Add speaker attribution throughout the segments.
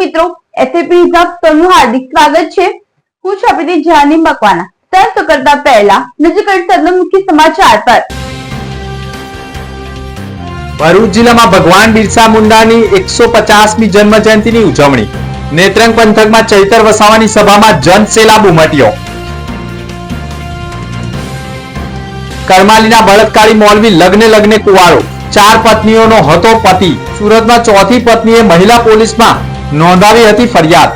Speaker 1: મિત્રો એસએપી હિસાબ તમારું હાર્દિક સ્વાગત છે. હું છું આપણી જાની મકવાના તરત કરતા પહેલા નજર કરી સદન મુખ્ય સમાચાર પર.
Speaker 2: ભરૂચ જિલ્લામાં ભગવાન બિરસા મુંડાની એકસો પચાસમી જન્મ જયંતિની ઉજવણી. નેત્રંગ પંથકમાં ચૈતર વસાવાની સભામાં જનસેલાબ ઉમટ્યો. કરમાલીના બળતકાળી મોલવી લગ્ને લગ્ને કુવારો ચાર પત્નીઓનો હતો પતિ. સુરતમાં ચોથી પત્નીએ મહિલા પોલીસમાં નોંધાવી હતી ફરિયાદ.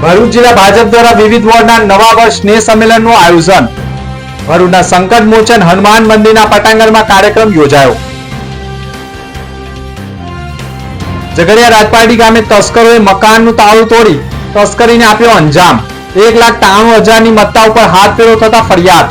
Speaker 2: ભરૂચ જિલ્લા ભાજપ દ્વારા વિવિધ વોર્ડના નવા વર્ષ સ્નેહ સંમેલનનું આયોજન. ભરૂચના સંકટ મોચન હનુમાન મંદિરના પટાંગણમાં કાર્યક્રમ યોજાયો. ઝઘડિયા રાજપાટી ગામે તસ્કરોએ મકાનનું તાળું તોડી તસ્કરીને આપ્યો અંજામ. એક લાખ ત્રાણું હજારની મત્તા ઉપર હાથ ફેરો થતા ફરિયાદ.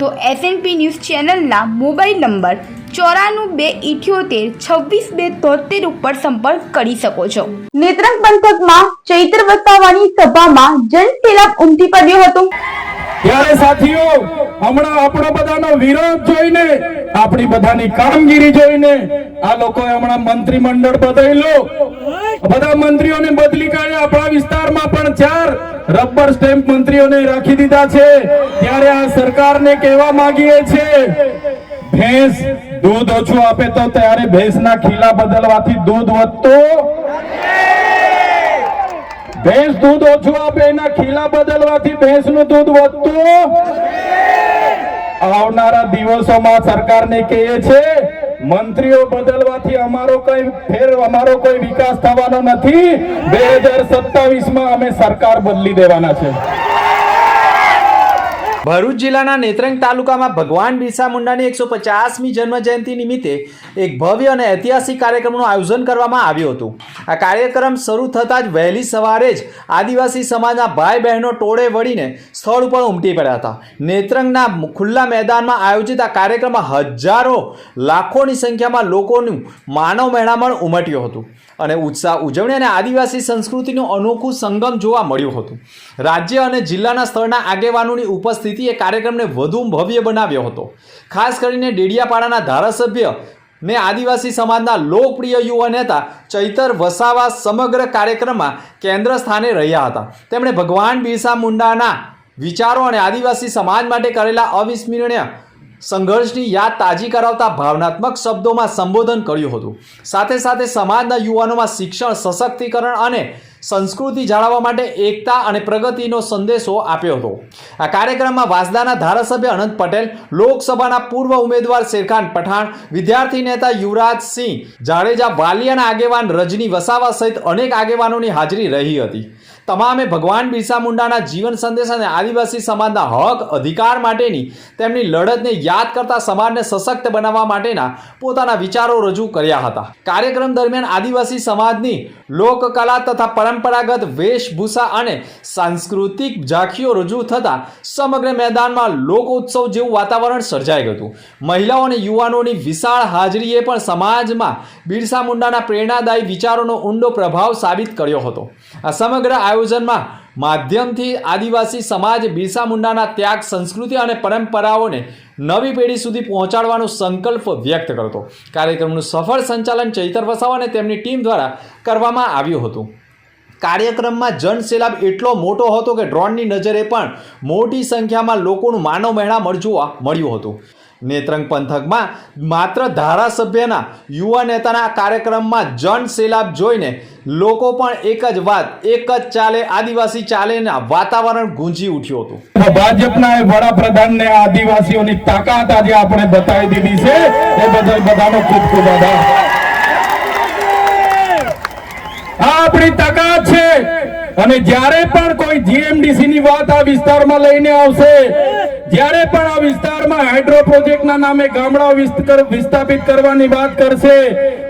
Speaker 3: તો એસએનપી ન્યૂઝ ચેનલના મોબાઈલ નંબર ચોરાણું બે ઇઠ્યોતેર છવ્વીસ બે તોતેર ઉપર સંપર્ક કરી શકો છો.
Speaker 1: નેત્રંગ પંથકમાં ચૈત્ર વસાવાની સભામાં જનસેલાબ ઉમટી પડ્યો હતો.
Speaker 4: ત્યારે સાથીઓ, હમણાં આપણો બધાનો વિરોધ જોઈને, આપણી બધાની કામગીરી જોઈને, આ લોકોએ હમણાં મંત્રીમંડળ બદલ્યું. બધા મંત્રીઓને બદલી કાઢ્યા આપણા વિસ્તારમાં પણ ચાર રબર સ્ટેમ્પ મંત્રીઓને રાખી દીધા છે. ત્યારે આ સરકારને કહેવા માંગીએ છે ભેંસ દૂધ ઓછું આપે તો ત્યારે ભેંસના ખીલા બદલવાથી દૂધ વધતું ભેંસ દૂધ ઓછું આપે, એના ખીલા બદલવાથી ભેંસનું દૂધ વધતું આવનારા દિવસોમાં સરકારને કહે છે મંત્રીઓ બદલવાથી અમારો કઈ ફેર, અમારો કોઈ વિકાસ થવાનો નથી. બે હજાર સત્તાવીસમાં અમે સરકાર બદલી દેવાના છે.
Speaker 2: ભરૂચ જિલ્લાના નેત્રંગ તાલુકામાં ભગવાન બિરસા મુંડાની એકસો પચાસમી જન્મ જયંતિ નિમિત્તે એક ભવ્ય અને ઐતિહાસિક કાર્યક્રમનું આયોજન કરવામાં આવ્યું હતું. આ કાર્યક્રમ શરૂ થતાં જ વહેલી સવારે જ આદિવાસી સમાજના ભાઈ બહેનો ટોળે વળીને સ્થળ ઉપર ઉમટી પડ્યા હતા. નેત્રંગના ખુલ્લા મેદાનમાં આયોજિત આ કાર્યક્રમમાં હજારો લાખોની સંખ્યામાં લોકોનું માનવ મહેણામણ ઉમટ્યું હતું અને ઉત્સાહ ઉજવણી અને આદિવાસી સંસ્કૃતિનું અનોખું સંગમ જોવા મળ્યું હતું. રાજ્ય અને જિલ્લાના સ્થળના આગેવાનોની ઉપસ્થિતિએ કાર્યક્રમને વધુ ભવ્ય બનાવ્યો હતો. ખાસ કરીને ડેડિયાપાડાના ધારાસભ્ય ને આદિવાસી સમાજના લોકપ્રિય યુવા નેતા ચૈતર વસાવા સમગ્ર કાર્યક્રમમાં કેન્દ્ર સ્થાને રહ્યા હતા. તેમણે ભગવાન બિરસા મુંડાના વિચારો અને આદિવાસી સમાજ માટે કરેલા અવિસ્મરણીય સંઘર્ષની યાદ તાજી કરાવતા ભાવનાત્મક શબ્દોમાં સંબોધન કર્યું હતું. સાથે સાથે સમાજના યુવાનોમાં શિક્ષણ, સશક્તિકરણ અને સંસ્કૃતિ જાળવવા માટે એકતા અને પ્રગતિનો સંદેશો આપ્યો હતો. આ કાર્યક્રમમાં વાસદાના ધારાસભ્ય અનંત પટેલ, લોકસભાના પૂર્વ ઉમેદવાર શેરખાન પઠાણ, વિદ્યાર્થી નેતા યુવરાજસિંહ જાડેજા વાલિયાના આગેવાન રજની વસાવા સહિત અનેક આગેવાનોની હાજરી રહી હતી. તમામે ભગવાન બિરસા મુંડાના જીવન સંદેશ અને આદિવાસી સમાજના હક અધિકાર માટેની તેમની લડતને યાદ કરતા સમાજને સશક્ત બનાવવા માટેના પોતાના વિચારો રજૂ કર્યા હતા. કાર્યક્રમ દરમિયાન આદિવાસી સમાજની લોકકલા તથા પરંપરાગત વેશભૂષા અને સાંસ્કૃતિક ઝાંખીઓ રજૂ થતાં સમગ્ર મેદાનમાં લોક ઉત્સવ જેવું વાતાવરણ સર્જાઈ ગયું હતું. મહિલાઓ અને યુવાનોની વિશાળ હાજરીએ પણ સમાજમાં બિરસા મુંડાના પ્રેરણાદાયી વિચારોનો ઊંડો પ્રભાવ સાબિત કર્યો હતો. આ સમગ્ર આયોજનમાં માધ્યમથી આદિવાસી સમાજ બિરસા મુંડાના ત્યાગ, સંસ્કૃતિ અને પરંપરાઓને નવી પેઢી સુધી પહોંચાડવાનો સંકલ્પ વ્યક્ત કરતો કાર્યક્રમનું સફળ સંચાલન ચૈતર વસાવા અને તેમની ટીમ દ્વારા કરવામાં આવ્યું હતું. કાર્યક્રમમાં જનસેલાબ એટલો મોટો હતો કે ડ્રોનની નજરે પણ મોટી સંખ્યામાં લોકોનું માનવ મહેણા જોવા મળ્યું હતું. નેત્રંગ પંથકમાં માત્ર ધારાસભ્યના યુવા નેતાના કાર્યક્રમમાં જન સેલાબ જોઈને લોકો પણ એક જ વાત, એક જ ચાલે, આદિવાસી ચાલેના વાતાવરણ ગુંજી ઉઠ્યું હતું.
Speaker 4: ભાજપના વડાપ્રધાનને આદિવાસીઓની તાકાત આજે આપણે બતાવી દીધી છે. એ બદલ બધાનો ખૂબ ખૂબ આભાર. આ આપણી તાકાત છે. અને જ્યારે પણ કોઈ જીએમડીસી ની વાત આ વિસ્તારમાં લઈને આવશે, જ્યારે પણ આ વિસ્તારમાં હાઇડ્રો પ્રોજેક્ટના નામે ગામડા વિસ્થાપિત કરવાની વાત કરશે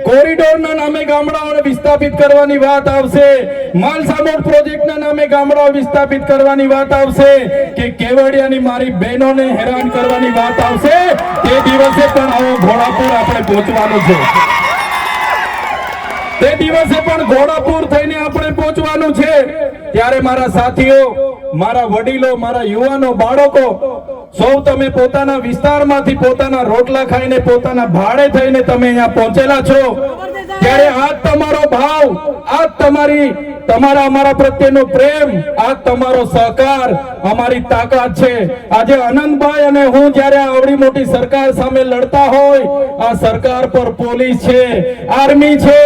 Speaker 4: કોરિડોરના નામે ગામડાઓને વિસ્થાપિત કરવાની વાત આવશે, માલસામોડ પ્રોજેક્ટના નામે ગામડાઓ વિસ્થાપિત કરવાની વાત આવશે, કે કેવડિયાની મારી બહેનોને હેરાન કરવાની વાત આવશે, તે દિવસે પણ આવો ઘોડાપુર આપણે પહોંચવાનું છે. તે દિવસે પણ ઘોડાપુર થઈને આપણે પહોંચવાનું છે. ત્યારે મારા સાથીઓ, મારા વડીલો, મારા યુવાનો, બાળકો, સૌ તમે પોતાના વિસ્તારમાંથી પોતાના રોટલા ખાઈને, પોતાના ભાડે થઈને તમે અહીંયા પહોંચેલા છો. ત્યારે આ તમારો ભાવ આ તમારી, તમારા, અમારા પ્રત્યેનો પ્રેમ આ તમારો સહકાર, અમારી તાકાત છે. આજે આનંદભાઈ અને હું જ્યારે આવડી મોટી સરકાર સામે લડતા હોય, આ સરકાર પર પોલીસ છે, આર્મી છે,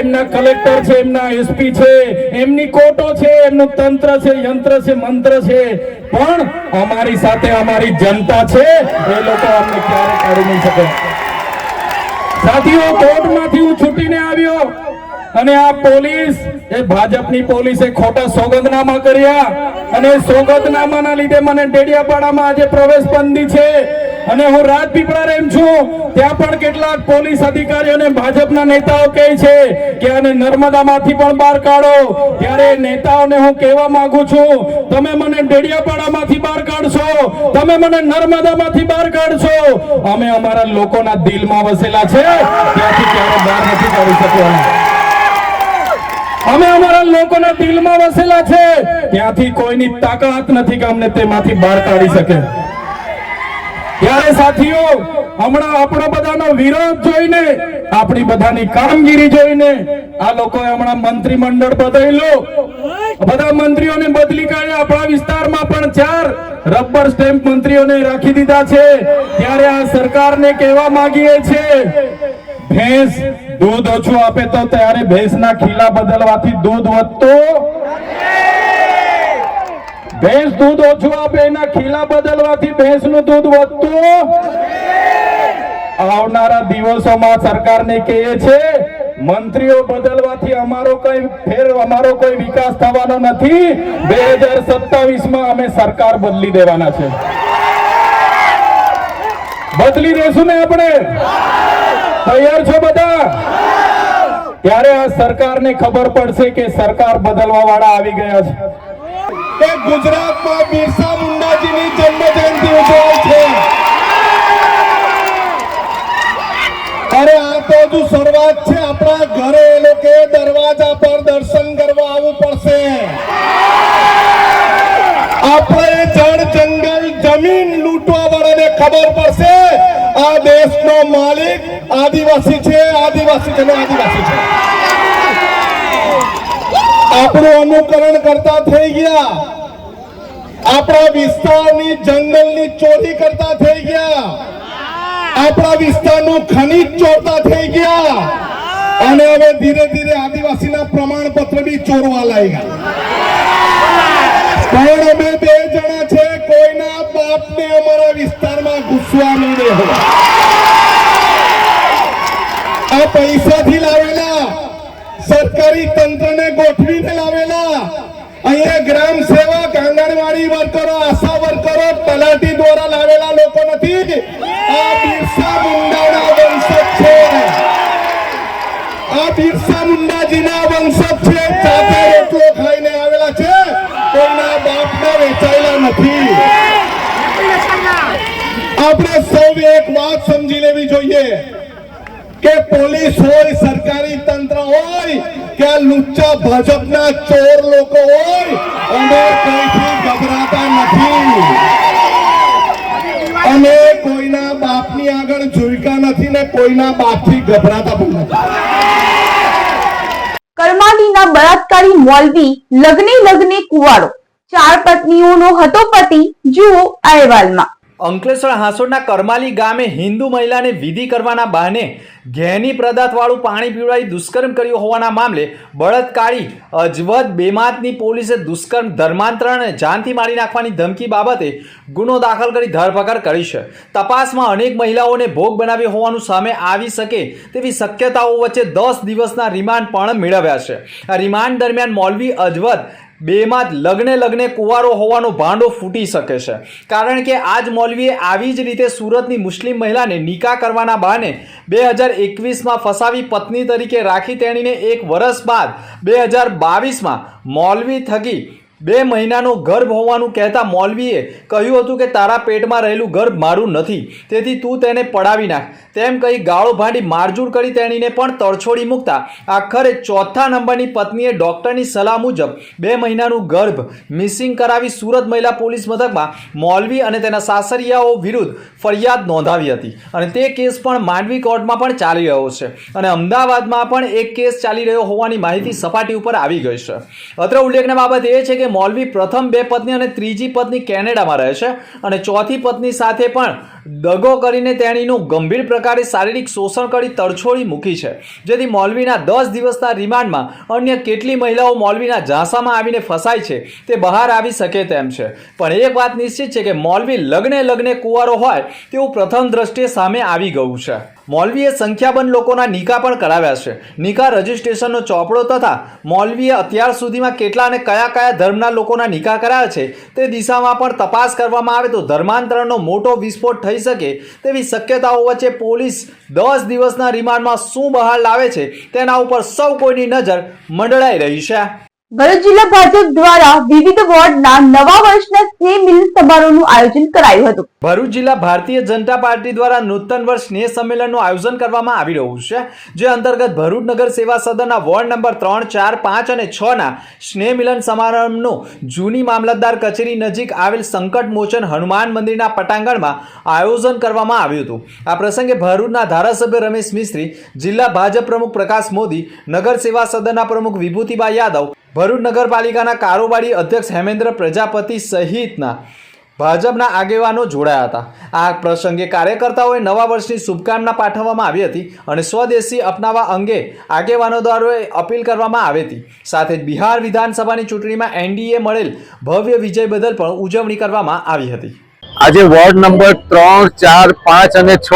Speaker 4: એમના કલેક્ટર છે, એમના એસપી છે એમની કોટો છે, એમનું તંત્ર છે, યંત્ર છે, મંત્ર છે. પણ અમારી સાથે અમારી જનતા છે, એ લોકો અમને ક્યારે કાઢી નહીં શકે. સાથીઓ, કોર્ટમાંથી હું છૂટીને આવ્યો અને આ પોલીસ, એ ભાજપની પોલીસે ખોટા સોગંદનામા કર્યા. અને સોગંદનામાના લીધે મને ડેડિયાપાડામાં આજે પ્રવેશ બંધી છે. અને હું રાજપીપળા રેમ છું. ત્યાં પણ કેટલાક પોલીસ અધિકારીઓને ભાજપના નેતાઓ કહે છે કે આને નર્મદામાંથી પણ બહાર કાઢો. ત્યારે નેતાઓને હું કહેવા માંગુ છું, તમે મને ડેડિયાપાડામાંથી બહાર કાઢશો. તમે મને નર્મદામાંથી બહાર કાઢશો. અમે અમારા લોકોના દિલમાં વસેલા છે. ત્યાંથી ક્યારે બહાર નથી કાઢી શકવાના. અમે અમારા લોકોના દિલમાં વસેલા છે. ત્યાંથી કોઈની તાકાત નથી કે અમને તેમાંથી બહાર કાઢી શકે. ત્યારે સાથીઓ, હમણાં આપણો બધાનો વિરોધ જોઈને, આપણી બધાની કામગીરી જોઈને, આ લોકોએ હમણાં મંત્રીમંડળ બદલ્યું. બધા મંત્રીઓને બદલી કાઢ્યા. આપણા વિસ્તારમાં પણ ચાર રબર સ્ટેમ્પ મંત્રીઓને રાખી દીધા છે. ત્યારે આ સરકારને કહેવા માંગીએ છે ભેંસ દૂધ ઓછું આપે તો ત્યારે ભેંસના ખીલા બદલવાથી દૂધ વધતું ભેંસ દૂધ ઓછું આપે, એના ખીલા બદલવાથી ભેંસનું દૂધ વધતું આવનારા દિવસોમાં સરકારને કહે છે, મંત્રીઓ બદલવાથી અમારો કઈ ફેર, અમારો કોઈ વિકાસ થવાનો નથી. બે હજાર સત્તાવીસમાં અમે સરકાર બદલી દેવાના છે. બદલી દેશું ને આપણે? તૈયાર છો બધા? ત્યારે આ સરકારને ખબર પડશે કે સરકાર બદલવા વાળા આવી ગયા છે.
Speaker 5: કે ગુજરાતમાં બિરસા મુંડાજીની જન્મ જયંતિ ઉજવાય છે. અરે, આ તો હજુ શરૂઆત છે. આપણા ઘરે એ લોકો દરવાજા પર દર્શન કરવા આવવું પડશે. આપણે જળ, જંગલ, જમીન લૂંટવા વાળાને ખબર પડશે. આ દેશનો માલિક આદિવાસી છે આદિવાસી છે આદિવાસી છે. આપણું અનુકરણ કરતા થઈ ગયા. આપણા વિસ્તારની જંગલની ચોરી કરતા થઈ ગયા. આપણા વિસ્તારનું ખનીજ ચોરતા થઈ ગયા. અને હવે ધીરે ધીરે આદિવાસીના પ્રમાણપત્ર બી ચોરવા લાગ્યા. પણ અમે બે જણા છે, કોઈના બાપને અમારા વિસ્તારમાં ઘૂસવા નહીં આ પૈસાથી લાવેલા સરકારી તંત્રને ગોઠવીને લાવેલા. અહીંયા ગ્રામ સેવક આંગણવાડી વર્કરો આશા વર્કરો તલાટી દ્વારા લાવેલા લોકો નથી. આ બિરસા મુંડાના વંશક છે. આ બિરસા મુંડાજીના વંશક છે. જાતે રોટલો ખાઈને આવેલા છે. કોઈના બાપને વેચાયેલા નથી. આપણે સૌ એક વાત સમજી લેવી જોઈએ. કે પોલીસ હોય, સરકારી તંત્ર હોય, કે લુચ્ચા ભાજપના ચોર લોકો હોય, અમે કઈથી ગભરાતા નથી. અમે કોઈના બાપની આગળ ઝુલકા નથી ને કોઈના બાપથી ગભરાતા પણ નથી.
Speaker 1: કરમાલીના બળાત્કારી મોલવી લગ્ને લગ્ને કુવાડો ચાર પત્નીઓનો હતો પતિ જુઓ અહેવાલમાં.
Speaker 2: અંકલેશ્વર હાંસોડના કરમાલી ગામે હિન્દુ મહિલાને વિધિ કરવાના બહાને ઘેની પદાર્થવાળું પાણી પીવડાવી દુષ્કર્મ કર્યું હોવાના મામલે બળદકાળી અજવદ, બેમાતની પોલીસે દુષ્કર્મ, ધર્માંતરણ જાનથી મારી નાખવાની ધમકી બાબતે ગુનો દાખલ કરી ધરપકડ કરી છે. તપાસમાં અનેક મહિલાઓને ભોગ બનાવ્યો હોવાનું સામે આવી શકે તેવી શક્યતાઓ વચ્ચે દસ દિવસના રિમાન્ડ પણ મેળવ્યા છે. આ રિમાન્ડ દરમિયાન મૌલવી અજવદ બેમાં જ લગ્ને લગ્ને કુંવારો હોવાનો ભાંડો ફૂટી શકે છે. કારણ કે આજ મૌલવીએ આવી જ રીતે સુરતની મુસ્લિમ મહિલાને નિકાહ કરવાના બહાને બે હજાર એકવીસમાં ફસાવી પત્ની તરીકે રાખી તેણીને એક વર્ષ બાદ બે હજાર બાવીસમાં મૌલવી થકી બે મહિનાનો ગર્ભ હોવાનું કહેતા મૌલવીએ કહ્યું હતું કે તારા પેટમાં રહેલું ગર્ભ મારું નથી. તેથી તું તેને પડાવી નાખ. તેમ કહી ગાળો ભાંડી મારજૂર કરી તેણીને પણ તરછોડી મૂકતા. આખરે ચોથા નંબરની પત્નીએ ડૉક્ટરની સલાહ મુજબ બે મહિનાનું ગર્ભ મિસિંગ કરાવી સુરત મહિલા પોલીસ મથકમાં મૌલવી અને તેના સાસરિયાઓ વિરુદ્ધ ફરિયાદ નોંધાવી હતી. અને તે કેસ પણ માંડવી કોર્ટમાં પણ ચાલી રહ્યો છે. અને અમદાવાદમાં પણ એક કેસ ચાલી રહ્યો હોવાની માહિતી સપાટી ઉપર આવી ગઈ છે. અત્રે ઉલ્લેખના બાબત એ છે કે મૌલવી પ્રથમ બે પત્ની અને ત્રીજી પત્ની કેનેડામાં રહે છે અને ચોથી પત્ની સાથે પણ દગો કરીને તેણીનું ગંભીર પ્રકારે શારીરિક શોષણ કરી તરછોડી મૂકી છે. જેથી મૌલવીના દસ દિવસના રિમાન્ડમાં અન્ય કેટલી મહિલાઓ મૌલવીના ઝાંસામાં આવીને ફસાય છે તે બહાર આવી શકે તેમ છે. પણ એક વાત નિશ્ચિત છે કે મૌલવી લગ્ને લગ્ને કુંવારો હોય તેવું પ્રથમ દ્રષ્ટિએ સામે આવી ગયું છે. મૌલવીએ સંખ્યાબંધ લોકોના નિકા પણ કરાવ્યા છે. નિકા રજિસ્ટ્રેશનનો ચોપડો તથા મૌલવીએ અત્યાર સુધીમાં કેટલા અને કયા કયા ધર્મના લોકોના નિકાહ કરાયા છે તે દિશામાં પણ તપાસ કરવામાં આવે તો ધર્માંતરણનો મોટો વિસ્ફોટ થઈ શકે તેવી શક્યતાઓ વચ્ચે પોલીસ દસ દિવસના રિમાન્ડમાં શું બહાર લાવે છે તેના ઉપર સૌ કોઈની નજર મંડળાઈ રહી છે.
Speaker 1: ભરૂચ જિલ્લા ભાજપ દ્વારા વિવિધ વોર્ડના નવા વર્ષના સ્નેહ મિલન સમારોહનું આયોજન કરાયું હતું.
Speaker 2: ભરૂચ જિલ્લા ભારતીય જનતા પાર્ટી દ્વારા નૂતન વર્ષ સ્નેહ સંમેલનનું આયોજન કરવામાં આવી રહ્યું છે, જે અંતર્ગત ભરૂચ નગર સેવા સદનના વોર્ડ નંબર ત્રણ, ચાર, પાંચ અને છ ના સ્નેહ મિલન સમારંભનું જૂની મામલતદાર કચેરી નજીક આવેલ સંકટ મોચન હનુમાન મંદિરના પટાંગણમાં આયોજન કરવામાં આવ્યું હતું. આ પ્રસંગે ભરૂચના ધારાસભ્ય રમેશ મિસ્ત્રી, જિલ્લા ભાજપ પ્રમુખ પ્રકાશ મોદી, નગર સેવા સદનના પ્રમુખ વિભૂતિબા યાદવ ભરૂચ નગરપાલિકાના કારોબારી અધ્યક્ષ હેમેન્દ્ર પ્રજાપતિ સહિતના ભાજપના આગેવાનો જોડાયા હતા. આ પ્રસંગે કાર્યકર્તાઓએ નવા વર્ષની શુભકામના પાઠવવામાં આવી હતી અને સ્વદેશી અપનાવવા અંગે આગેવાનો દ્વારાએ અપીલ કરવામાં આવી હતી. સાથે જ બિહાર વિધાનસભાની ચૂંટણીમાં એનડીએ મળેલ ભવ્ય વિજય બદલ પણ ઉજવણી કરવામાં આવી હતી.
Speaker 6: આજે વોર્ડ નંબર ત્રણ, ચાર, પાંચ અને છ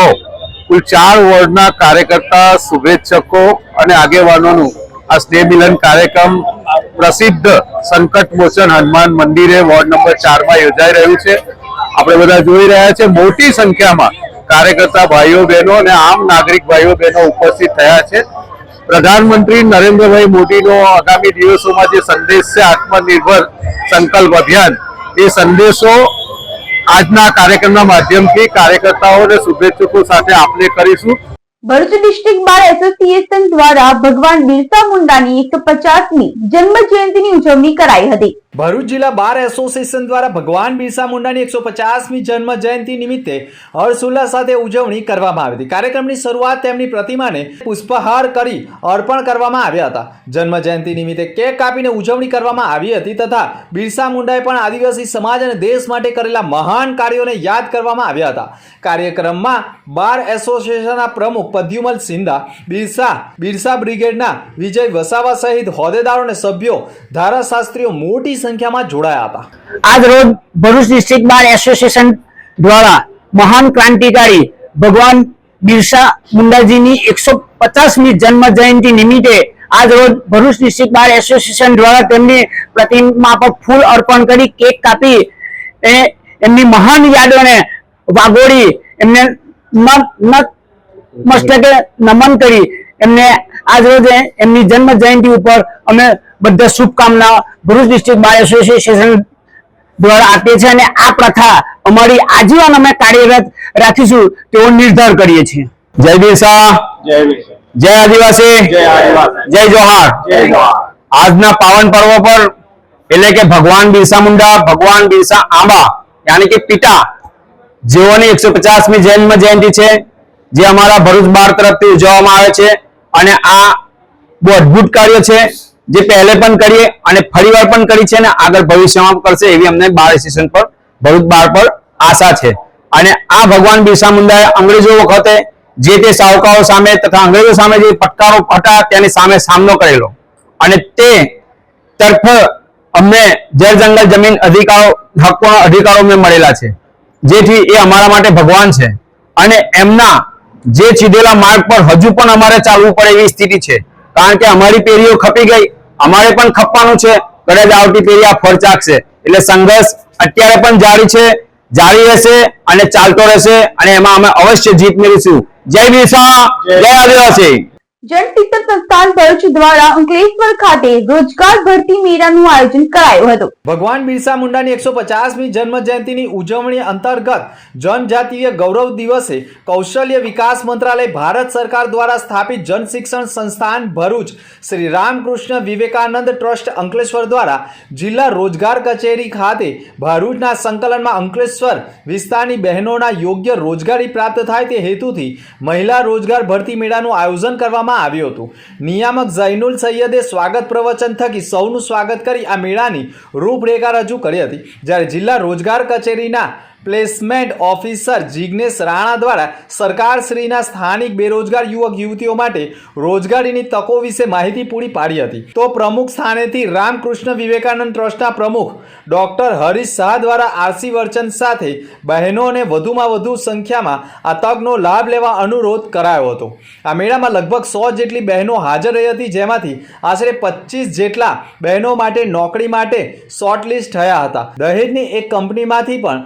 Speaker 6: કુલ ચાર વોર્ડના કાર્યકર્તા, શુભેચ્છકો અને આગેવાનોનું આ સ્નેહ મિલન કાર્યક્રમ પ્રસિદ્ધ સંકટ મોચન હનુમાન મંદિરે વોર્ડ નંબર ચારમાં યોજાઈ રહ્યું છે. આપણે બધા જોઈ રહ્યા છે મોટી સંખ્યામાં કાર્યકર્તા ભાઈઓ બહેનો અને આમ નાગરિક ભાઈઓ બહેનો ઉપસ્થિત થયા છે. પ્રધાનમંત્રી નરેન્દ્રભાઈ મોદીનો આગામી દિવસોમાં જે સંદેશ છે, આત્મનિર્ભર સંકલ્પ અભિયાન, એ સંદેશો આજના કાર્યક્રમના માધ્યમથી કાર્યકર્તાઓ અને શુભેચ્છકો સાથે આપણે કરીશું.
Speaker 1: ભરૂચ ડિસ્ટ્રિક્ટ બાર એસોસિએશન દ્વારા ભગવાન બિરસા મુંડાની એકસો પચાસમી જન્મ જયંતિની ઉજવણી કરાઈ હતી.
Speaker 2: ભરૂચ જિલ્લા બાર એસોસિએશન દ્વારા ભગવાન બિરસા મુંડાની એકસો પચાસમી જન્મ જયંતિ નિમિત્તે હર્ષોલ્લાસ સાથે ઉજવણી કરવામાં આવી હતી. કાર્યક્રમની શરૂઆત તેમની પ્રતિમાને પુષ્પહાર કરી અર્પણ કરવામાં આવ્યા હતા. જન્મ જયંતિ નિમિત્તે કેક કાપીને ઉજવણી કરવામાં આવી હતી તથા બિરસા મુંડાએ પણ આદિવાસી સમાજ અને દેશ માટે કરેલા મહાન કાર્યોને યાદ કરવામાં આવ્યા હતા. કાર્યક્રમમાં બાર એસોસિએશનના પ્રમુખ પદ્યુમલ સિંધા, બિરસા બિરસા બ્રિગેડના વિજય વસાવા સહિત હોદ્દેદારો અને સભ્યો, ધારાશાસ્ત્રીઓ, મોટી સંખ્યામાં જોડાયા હતા.
Speaker 7: આજ રોજ ભરૂચ ડિસ્ટ્રિક્ટ બાર એસોસિએશન દ્વારા મહાન ક્રાંતિકારી ભગવાન બિરસા મુંડાજીની એકસો પચાસમી જન્મ જયંતિ નિમિત્તે આજ રોજ ભરૂચ ડિસ્ટ્રિક્ટ બાર એસોસિએશન દ્વારા તેમની પ્રતિમા પર ફૂલ અર્પણ કરી કેક કાપી એ એમની મહાન યાદોને વાગોળી એમને મસ્તકે નમન કરી એમને આજ રોજ એમની જન્મ જયંતિ ઉપર અમે બધા શુભકામના ભરૂચ ડિસ્ટ્રિક્ટ બાર એસોસિએશન દ્વારા આપીએ છીએ અને આ પ્રથા અમારી આજીવન અમે કાર્યરત રાખીશું તેવો નિર્ધાર કરીએ છીએ. જય બિરસા જય આદિવાસી. જય જોહાર. આજના પાવન પર્વ પર એટલે કે ભગવાન બિરસા મુંડા ભગવાન બિરસા આંબા યાની કે પિતા જેઓની એકસો પચાસમી જન્મ જયંતિ છે જે અમારા ભરૂચ બાર તરફથી ઉજવવામાં આવે છે. અને આ બહુ અદ્ભુત કાર્ય છે, જે પહેલે પણ કરીએ અને ફરીવાર પણ કરી છે અને આગળ ભવિષ્યમાં કરશે એવી અમને બાર એસોસિએશન પર, ભરૂચ બાર પર આશા છે. અને આ ભગવાન બિરસા મુંડાએ અંગ્રેજો વખતે જે તે સાહુકારો સામે તથા અંગ્રેજો સામે જે ફટકારો હતા તેની સામે સામનો કરેલો. અને તે તરફ અમને જળ જંગલ જમીન અધિકારો હકોના અધિકારો અમને મળેલા છે. જેથી એ અમારા માટે ભગવાન છે. અને એમના જે ચીધેલા માર્ગ પર હજુ પણ અમારે ચાલવું પડે એવી સ્થિતિ છે. કારણ કે અમારી પેઢીઓ ખપી ગઈ, અમારે પણ ખપવાનું છે. કદાચ આવતી પેઢી આ ફળ ચાખશે. એટલે સંઘર્ષ અત્યારે પણ જારી છે જારી રહેશે અને ચાલતો રહેશે અને એમાં અમે અવશ્ય જીત મેળવીશું. જય બિરસા, જય આદિવાસી.
Speaker 1: જન શિક્ષણ સંસ્થાન ભરૂચ દ્વારા અંકલેશ્વર ખાતે રોજગાર ભરતી મેળાનું આયોજન કરાયું હતું.
Speaker 2: ભગવાન બિરસા મુંડાની એકસો પચાસમી જન્મ જયંતિની ઉજવણી અંતર્ગત જનજાતીય ગૌરવ દિવસે કૌશલ્ય વિકાસ મંત્રાલય ભારત સરકાર દ્વારા સ્થાપિત જન શિક્ષણ સંસ્થાન ભરૂચ શ્રી રામકૃષ્ણ વિવેકાનંદ ટ્રસ્ટ અંકલેશ્વર દ્વારા જિલ્લા રોજગાર કચેરી ખાતે ભરૂચના સંકલનમાં અંકલેશ્વર વિસ્તારની બહેનોના યોગ્ય રોજગારી પ્રાપ્ત થાય તે હેતુથી મહિલા રોજગાર ભરતી મેળાનું આયોજન કરવામાં આવ્યું હતું. નિયામક ઝૈનુલ સૈયદે સ્વાગત પ્રવચન થકી સૌનું સ્વાગત કરી આ મેળાની રૂપરેખા રજૂ કરી હતી. જ્યારે જિલ્લા રોજગાર કચેરીના પ્લેસમેન્ટ ઓફિસર જિગ્નેશ રાણા દ્વારા સરકારશ્રીના સ્થાનિક બેરોજગાર યુવક યુવતીઓ માટે રોજગારીની તકો વિશે માહિતી પૂરી પાડી હતી. તો પ્રમુખ સ્થાનેથી રામકૃષ્ણ વિવેકાનંદ ટ્રસ્ટના પ્રમુખ ડોક્ટર હરીશ શાહ દ્વારા આરસી વર્ચન સાથે બહેનોને વધુમાં વધુ સંખ્યામાં આ તકનો લાભ લેવા અનુરોધ કરાયો હતો. આ મેળામાં લગભગ સો જેટલી બહેનો હાજર રહી હતી, જેમાંથી આશરે પચીસ જેટલા બહેનો માટે નોકરી માટે શોર્ટલિસ્ટ થયા હતા. દહેજની એક કંપનીમાંથી પણ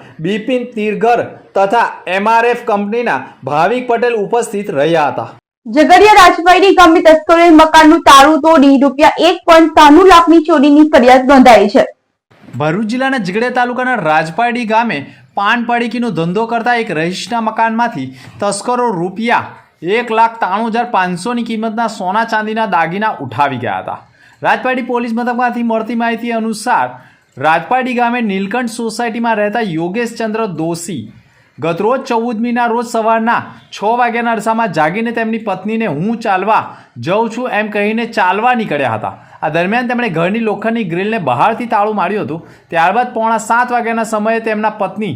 Speaker 2: બિપિન તીરગર તથા એમઆરએફ કંપનીના ભાવિક પટેલ ઉપસ્થિત રહ્યા હતા.
Speaker 1: ઝઘડિયા રાજભાઈની ગામની તસ્કરોએ મકાનનું તાળું તોડી રૂપિયા એક પોઈન્ટ ત્રાણું લાખની ચોરીની ફરિયાદ નોંધાઈ છે.
Speaker 2: ભરૂચ જિલ્લાના ઝઘડિયા તાલુકાના રાજપાડી ગામે પાન પડીકીનો ધંધો કરતા એક રહીશના મકાનમાંથી તસ્કરો રૂપિયા એક લાખ ત્રાણું હજાર પાંચસોની કિંમતના સોના ચાંદીના દાગીના ઉઠાવી ગયા હતા. રાજપાડી પોલીસ મથકમાંથી મળતી માહિતી અનુસાર રાજપાડી ગામે નીલકંઠ સોસાયટીમાં રહેતા યોગેશ ચંદ્ર દોશી ગતરોજ ચૌદમીના રોજ સવારના છ વાગ્યાના અરસામાં જાગીને તેમની પત્નીને હું ચાલવા જઉં છું એમ કહીને ચાલવા નીકળ્યા હતા. આ દરમિયાન તેમણે ઘરની લોખંડની ગ્રીલને બહારથી તાળું માર્યું હતું. ત્યારબાદ પોણા સાત વાગ્યાના સમયે તેમના પત્ની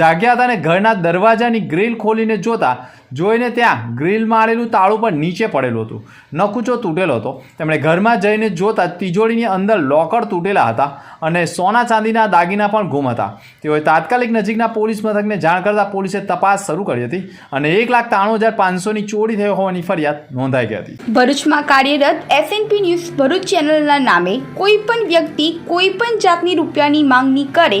Speaker 2: જાગ્યા હતા અને ઘરના દરવાજાની ગ્રીલ ખોલીને જોતા જોઈને ત્યાં ગ્રીલ મારેલું તાળું પણ નીચે પડેલું હતું. નકુચો તૂટેલો હતો. તેમણે ઘરમાં જઈને જોતા તિજોરીની અંદર લોકર તૂટેલા હતા અને સોના ચાંદીના દાગીના પણ ગુમ હતા. તેઓએ તાત્કાલિક નજીકના પોલીસ મથકને જાણ કરતા પોલીસે તપાસ શરૂ કરી હતી અને એક લાખ ત્રાણું હજાર પાંચસોની ચોરી થઈ હોવાની ફરિયાદ નોંધાઈ ગઈ હતી.
Speaker 3: ભરૂચમાં કાર્યરત એસએનપી ન્યૂઝ ભરૂચ ચેનલના નામે કોઈ પણ વ્યક્તિ કોઈ પણ જાતની રૂપિયાની માંગણી કરે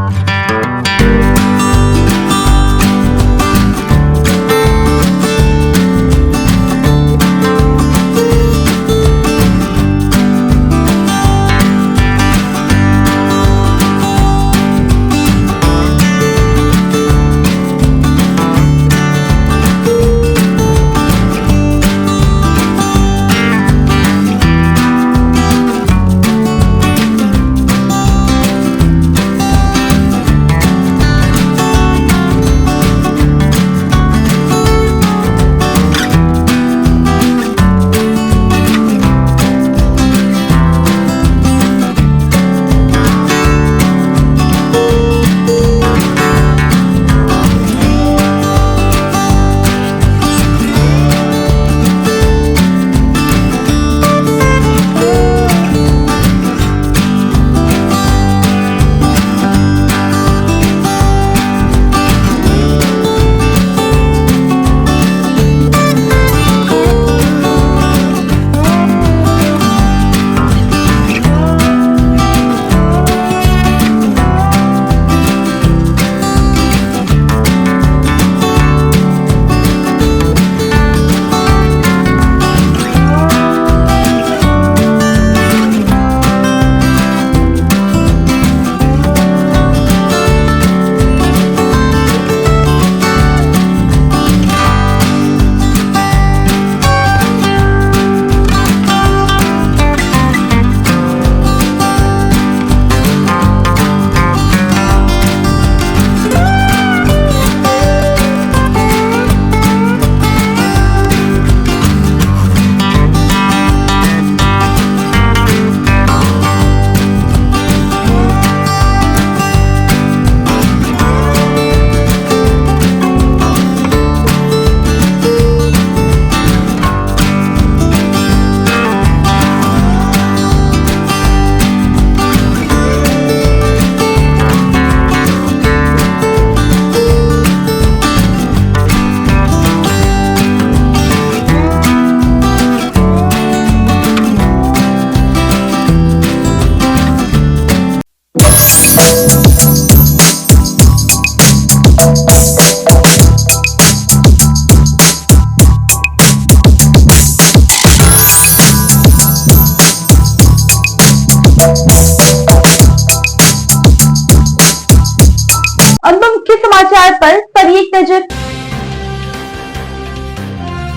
Speaker 1: એક નજર.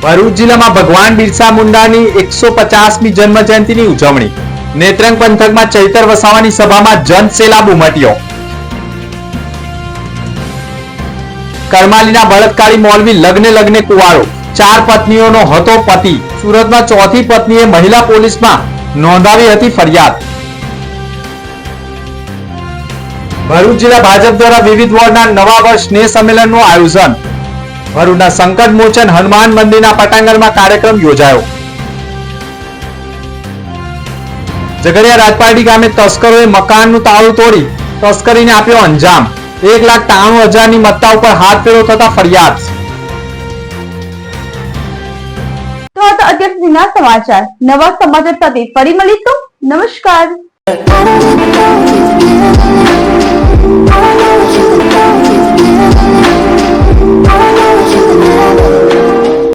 Speaker 2: ભરૂચ જિલ્લામાં ભગવાન બિરસા મુંડાની એકસો પચાસમી જન્મ જયંતિની ઉજવણી. નેત્રંગ પંથકમાં ચૈતર વસાવાની સભામાં જનસેલાબ ઉમટ્યો. કરમાલીના બળતકારી મોલવી લગ્ને લગ્ને કુવારો. ચાર પત્નીઓનો હતો પતિ. સુરતમાં ચોથી પત્નીએ મહિલા પોલીસમાં નોંધાવી હતી ફરિયાદ. ભરૂચ જિલ્લા ભાજપ દ્વારા વિવિધ વોર્ડના નવા વર્ષ સ્નેહ સંમેલનનું આયોજન. ભરૂચના સંકટ મોચન હનુમાન મંદિરના પટાંગણમાં કાર્યક્રમ યોજાયો. ઝઘડિયા રાજપાટી ગામે તસ્કરોએ મકાનનું તાળું તોડી તસ્કરીને આપ્યો અંજામ. એક લાખ ત્રાણું હજારની મત્તા ઉપર હાથ ફેરો થતા ફરિયાદ.
Speaker 1: તો અત્યાર સમાચાર. નવા સમાચાર સાથે ફરી મળીશું. નમસ્કાર.